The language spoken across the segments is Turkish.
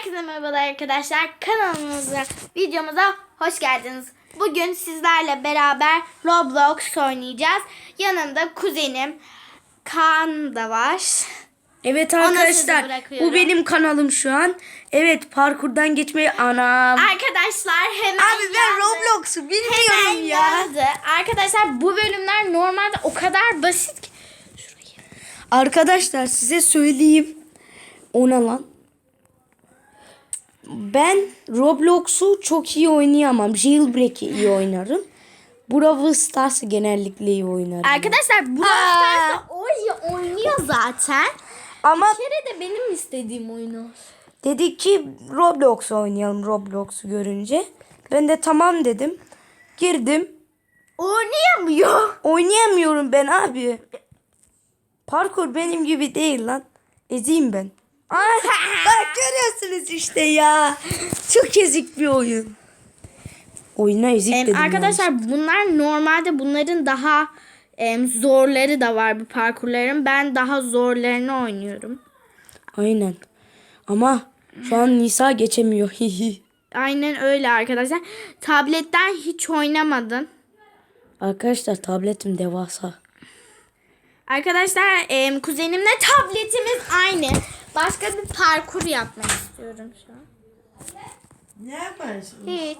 Herkese merhabalar arkadaşlar. Kanalımıza, videomuza hoş geldiniz. Bugün sizlerle beraber Roblox oynayacağız. Yanımda kuzenim Kaan da var. Evet arkadaşlar bu benim kanalım şu an. Evet parkurdan geçmeyi anam. Arkadaşlar hemen Abi ben yazdı. Roblox'u Hemen bilmiyorum ya. yazdı. Arkadaşlar bu bölümler normalde o kadar basit ki. Şurayı. Arkadaşlar size söyleyeyim. Ona lan. Ben Roblox'u çok iyi oynayamam. Jailbreak'i iyi oynarım. Brawl Stars'ı genellikle iyi oynarım. Arkadaşlar bu Stars'ta Oreo oynuyor zaten. Ama Bir kere de benim istediğim oyunu. dedik ki Roblox oynayalım Roblox'u görünce. Ben de tamam dedim. Girdim. Oynayamıyor. Oynayamıyorum ben abi. Parkur benim gibi değil lan. Ezeyim ben. Ay, bak görüyorsunuz işte ya. Çok ezik bir oyun. Oyuna ezik Em, dedim. arkadaşlar bunlar normalde bunların daha em, zorları da var bu parkurların. Ben daha zorlarını oynuyorum. Aynen. Ama şu an Nisa geçemiyor. Aynen öyle arkadaşlar. Tabletten hiç oynamadım. arkadaşlar tabletim devasa. Arkadaşlar em, kuzenimle tabletimiz aynı. Başka bir parkur yapmak istiyorum şu an. Ne yaparsın? Hiç.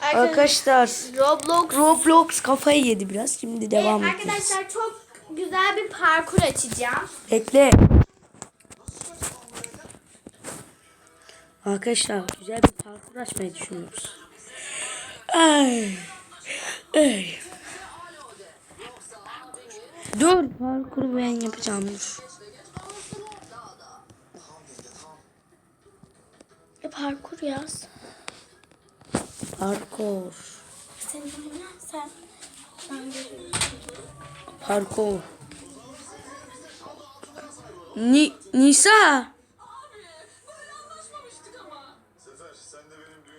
Arkadaşlar Roblox Roblox kafayı yedi biraz. Şimdi devam Evet, ediyoruz. arkadaşlar çok güzel bir parkur açacağım. Bekle. Arkadaşlar güzel bir parkur açmayı düşünüyoruz. Ay. Ay. Dur parkuru ben yapacağım dur. E, parkur yaz. Parkur. Sen sen. Ben. Parkur. Ni Nisa.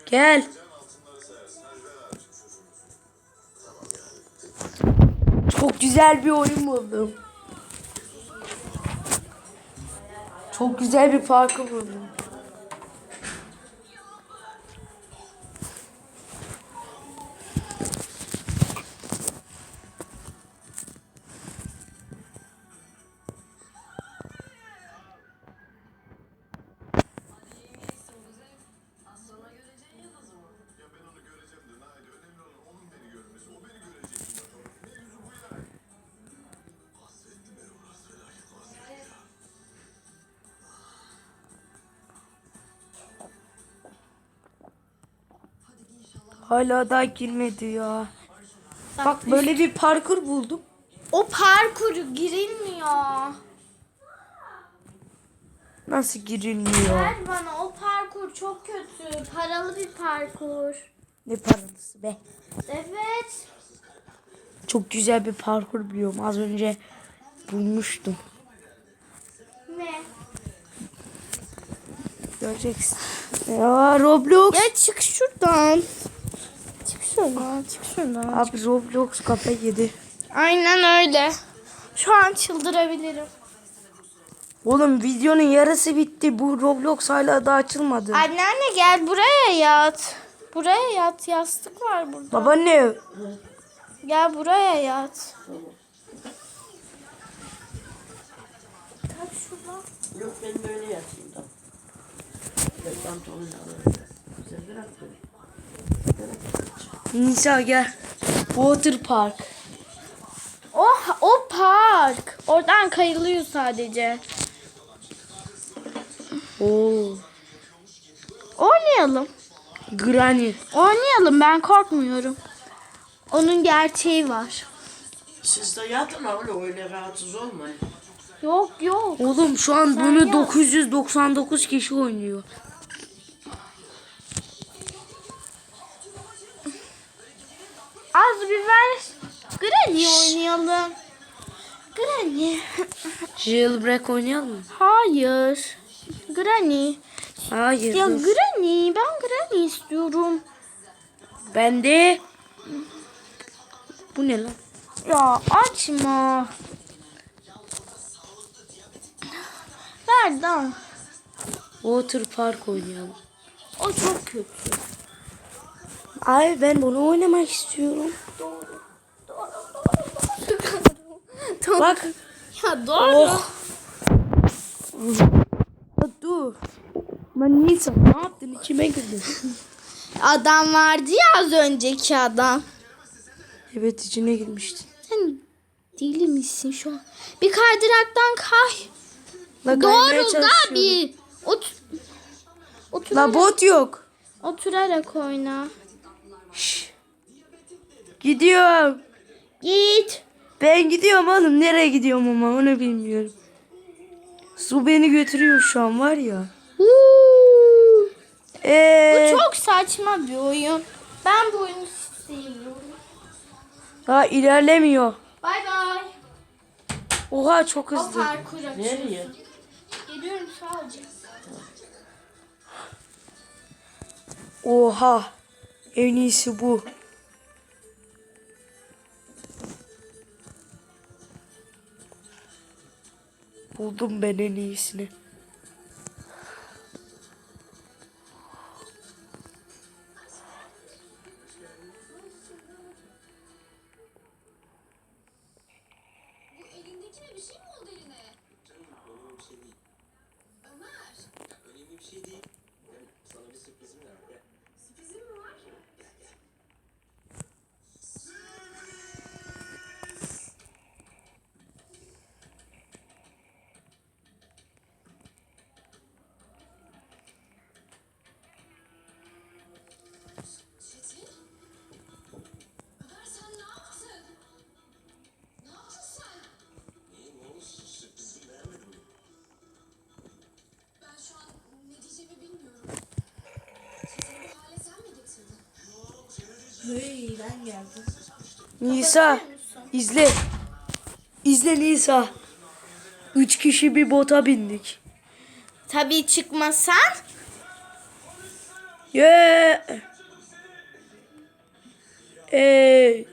Gel. Çok güzel bir oyun buldum. Çok güzel bir parkur buldum. Hala daha girmedi ya. Bak böyle bir parkur buldum. O parkuru girilmiyor. Nasıl girilmiyor? Ver bana o parkur çok kötü. Paralı bir parkur. Ne paralısı be. Evet. Çok güzel bir parkur biliyorum. Az önce bulmuştum. Ne? Göreceksin. Ya Roblox. Ya çık şuradan. Çık şuradan. Çık şuradan. Abi Roblox kafayı yedi. Aynen öyle. Şu an çıldırabilirim. Oğlum videonun yarısı bitti. Bu Roblox hala da açılmadı. Anneanne gel buraya yat. Buraya yat. Yastık var burada. Babaanne. Gel buraya yat. Kalk şuradan. Yok ben böyle yatayım da. Ya pantolonu alırım. Güzel bırak beni. Nisa gel. Water Park. O, o park. Oradan kayılıyor sadece. Oo. Oynayalım. Granny. Oynayalım ben korkmuyorum. Onun gerçeği var. Siz de yatın öyle öyle rahatsız olmayın. Yok yok. Oğlum şu an Sen bunu yap. 999 kişi oynuyor. Bir ver. Granny oynayalım. Granny. Jailbreak oynayalım mı? Hayır. Granny. Hayır. Ya dur. Granny. Ben Granny istiyorum. Ben de bu ne lan? Ya açma. de Water Park oynayalım. o çok kötü. Ay ben bunu oynamak istiyorum. Bak. Ya doğru. Oh. Dur. Lan Nisa ne yaptın? İçime girdin. Adam vardı ya az önceki adam. Evet içine girmiştin. Sen deli misin şu an? Bir kaydıraktan kay. La Doğru da bir. Ot Oturarak, La bot yok. oturarak oyna. Gidiyorum. Git. Ben gidiyorum oğlum. Nereye gidiyorum ama onu bilmiyorum. Su beni götürüyor şu an var ya. Huu. Ee, Bu çok saçma bir oyun. Ben bu oyunu sevmiyorum. ha ilerlemiyor. Bay bay. Oha çok O hızlı. parkur. Nereye? Geliyorum sadece. Oha. En iyisi bu. Buldum ben en iyisini. Nisa izle. İzle Nisa. Üç kişi bir bota bindik. Tabii çıkmasan. Yeah. Ey.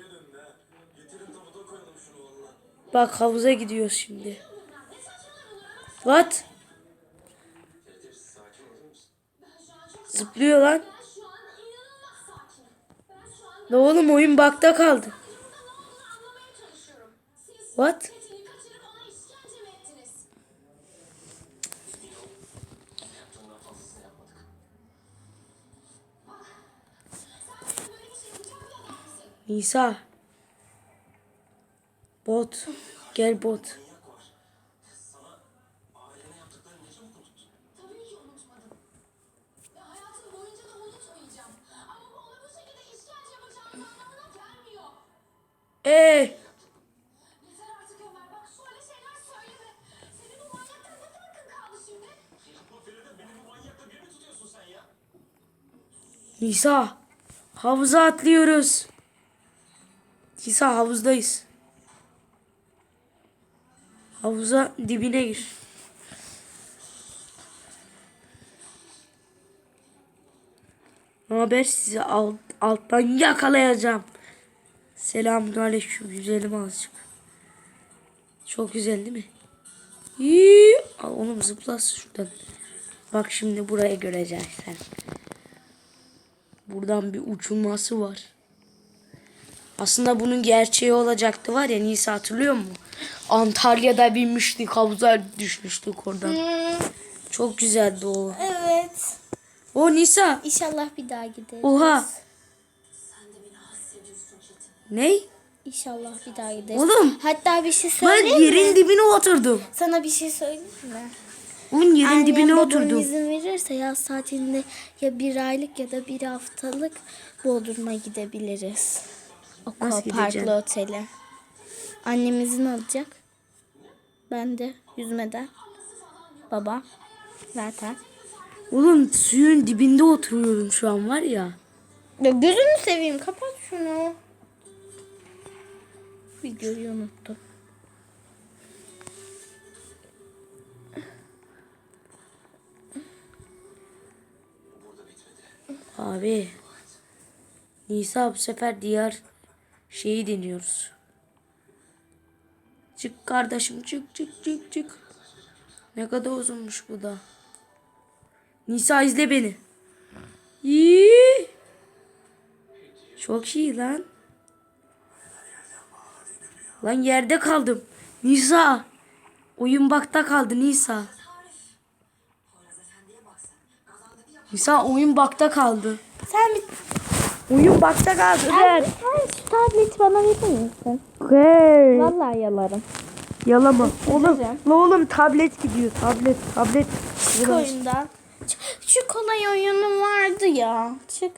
Bak havuza gidiyoruz şimdi. What? Zıplıyor lan. Ne oğlum oyun bakta kaldı. What? Çetin'i kaçırıp ona işkence ya? Nisa. Havuza atlıyoruz. Nisa havuzdayız. Havuza dibine gir. Ne haber sizi alt, alttan yakalayacağım. Selamünaleyküm güzelim azıcık. Çok güzel değil mi? Yii. Al oğlum zıplas şuradan. Bak şimdi burayı göreceksin. Buradan bir uçulması var. Aslında bunun gerçeği olacaktı var ya Nisa hatırlıyor musun? Antalya'da binmiştik havuza düşmüştük oradan. Çok güzeldi o. Evet. O Nisa. İnşallah bir daha gideriz. Oha. Ne? İnşallah bir daha gideriz. Oğlum. Hatta bir şey Ben söyleyeyim mi? yerin dibine oturdum. Sana bir şey söyleyeyim mi? Onun yerin Annem dibine oturdum. izin verirse yaz tatilinde ya bir aylık ya da bir haftalık Bodrum'a gidebiliriz. O Nasıl parklı gideceksin? otele. Annem izin alacak. Ben de yüzmeden. Baba zaten. Oğlum suyun dibinde oturuyorum şu an var ya. Ya gözünü seveyim kapat şunu. Videoyu unuttum. Abi. Nisa bu sefer diğer şeyi deniyoruz. Çık kardeşim çık çık çık çık. Ne kadar uzunmuş bu da. Nisa izle beni. İyi. Çok iyi lan. Lan yerde kaldım. Nisa. Oyun bakta kaldı Nisa. Nisa oyun bakta kaldı. Sen bir Oyun bakta kaldı. Ver. sen şu tableti bana verir misin? Hey. Vallahi yalarım. Yalama. Oğlum, la oğlum tablet gidiyor. Tablet, tablet. Çık oyundan. Çık. Şu kolay oyunu vardı ya. Çık.